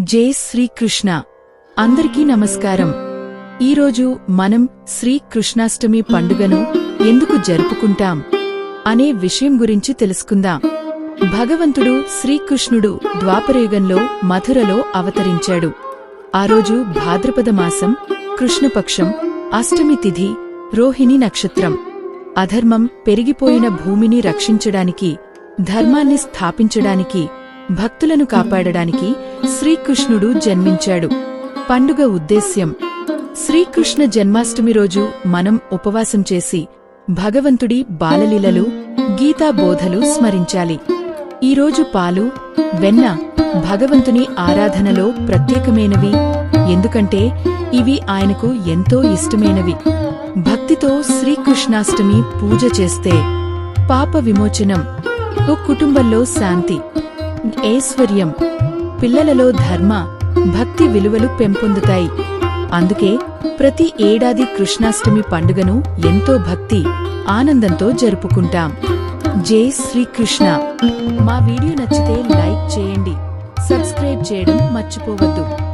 జై శ్రీకృష్ణ. అందరికీ నమస్కారం. ఈరోజు మనం శ్రీకృష్ణాష్టమి పండుగను ఎందుకు జరుపుకుంటాం అనే విషయం గురించి తెలుసుకుందాం. భగవంతుడు శ్రీకృష్ణుడు ద్వాపరయుగంలో మథురలో అవతరించాడు. ఆ రోజు భాద్రపద మాసం కృష్ణపక్షం అష్టమి తిథి రోహిణి నక్షత్రం. అధర్మం పెరిగిపోయిన భూమిని రక్షించడానికి ధర్మాన్ని స్థాపించడానికి భక్తులను కాపాడడానికి శ్రీకృష్ణుడు జన్మించాడు. పండుగ ఉద్దేశ్యం. శ్రీకృష్ణ జన్మాష్టమి రోజు మనం ఉపవాసం చేసి భగవంతుడి బాలలీలలు గీతా బోధలు స్మరించాలి. ఈరోజు పాలు వెన్న భగవంతుని ఆరాధనలో ప్రత్యేకమైనవి. ఎందుకంటే ఇవి ఆయనకు ఎంతో ఇష్టమైనవి. భక్తితో శ్రీకృష్ణాష్టమి పూజ చేస్తే పాప విమోచనం ఓ కుటుంబంలో శాంతి ఐశ్వర్యం. పిల్లలలో ధర్మ భక్తి విలువలు పెంపొందుతాయి. అందుకే ప్రతి ఏడాది కృష్ణాష్టమి పండుగను ఎంతో భక్తి ఆనందంతో జరుపుకుంటాం. జై శ్రీకృష్ణ. మా వీడియో నచ్చితే లైక్ చేయండి. సబ్స్క్రైబ్ చేయడం మర్చిపోవద్దు.